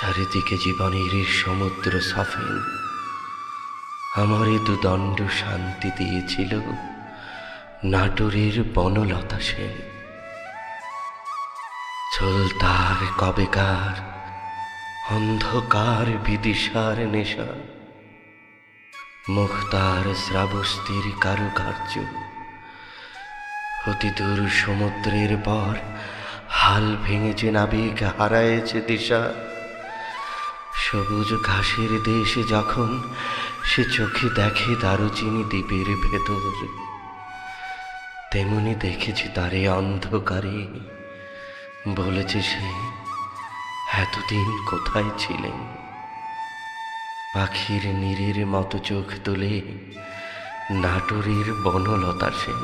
চারিদিকে জীবনের সমুদ্র সফেন আমারে দুদণ্ড শান্তি দিয়েছিল নাটোরের বনলতা সেন। চলতার কবেকার, অন্ধকার বিদিশার নেশা। মুখতার শ্রাবস্তির কারুকার্য। অতি দূর সমুদ্রের পর হাল ভেঙেছে নাবিক, হারায়েছে দিশা। সবুজ ঘাসের দেশে যখন সে চোখে দেখে দারুচিনি দ্বীপের ভেতর, তেমনি দেখেছি তারে অন্ধকারে। বলেছে সে, এতদিন কোথায় ছিলেন পাখির নীরের মতো চোখ তুলে নাটোরের বনলতা সেন।